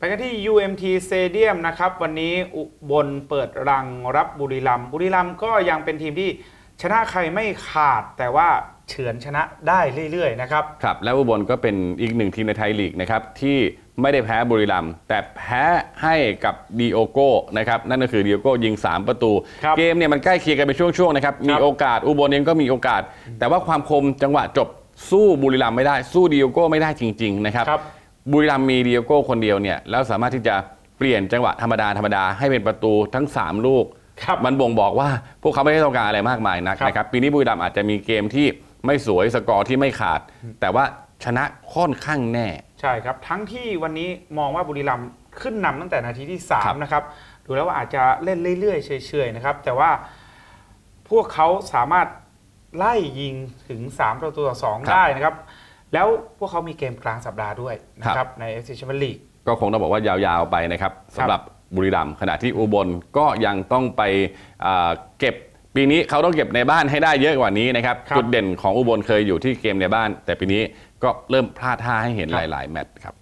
ไปกันที่ UMT Stadium นะครับ วันนี้อุบลเปิดรังรับบุรีรัมย์บุรีรัมย์ก็ยังเป็นทีมที่ชนะใครไม่ขาดแต่ว่าเฉือนชนะได้เรื่อยๆนะครับ ครับ แล้วอุบลก็เป็นอีกหนึ่งทีมในไทยลีกนะครับที่ไม่ได้แพ้บุรีรัมย์แต่แพ้ให้กับดีโอโก้นะครับนั่นก็คือดีโอโก้ยิง 3 ประตูครับเกมเนี่ยมันใกล้เคียงกันเป็นช่วงๆนะครับมีโอกาสอุบลเองก็มีโอกาส แต่ว่าความคมจังหวะจบสู้บุรีรัมย์ไม่ได้ สู้ดีโอโก้ไม่ได้จริง ๆ นะครับครับ บุรีรัมย์มีดีโอโก้คนเดียวเนี่ยแล้วสามารถที่จะเปลี่ยนจังหวะธรรมดาธรรมดาให้เป็นประตูทั้ง 3 ลูกครับมันบ่งบอกว่าพวกเขาไม่ได้ต้องการอะไรมากมายนักครับนะครับปีนี้บุรีรัมย์อาจจะมีเกมที่ไม่สวยสกอร์ที่ไม่ขาด แต่ว่าชนะค่อนข้างแน่ ใช่ครับ ทั้งที่วันนี้มองว่าบุรีรัมย์ขึ้นนำตั้งแต่นาทีที่ครับ3นะครับดูแล้วว่าอาจจะเล่นเรื่อยๆเฉยๆนะครับ แต่ว่าพวกเขาสามารถไล่ยิงถึง 3 ประตูต่อ 2 ได้นะครับ แล้วพวกเขามีเกมกลางสัปดาห์ด้วยนะครับใน FC Champions League ก็คงต้องบอกว่ายาวๆไปนะครับสำหรับบุรีรัมย์ขณะที่อุบลก็ยังต้องไปอ่าเก็บปีนี้เขาต้องเก็บในบ้านให้ได้เยอะกว่านี้นะครับครับจุดเด่นของอุบลเคยอยู่ที่เกมในบ้าน แต่ปีนี้ก็เริ่มพลาดท่าให้เห็นครัหบลาย ๆ แมตช์ครับ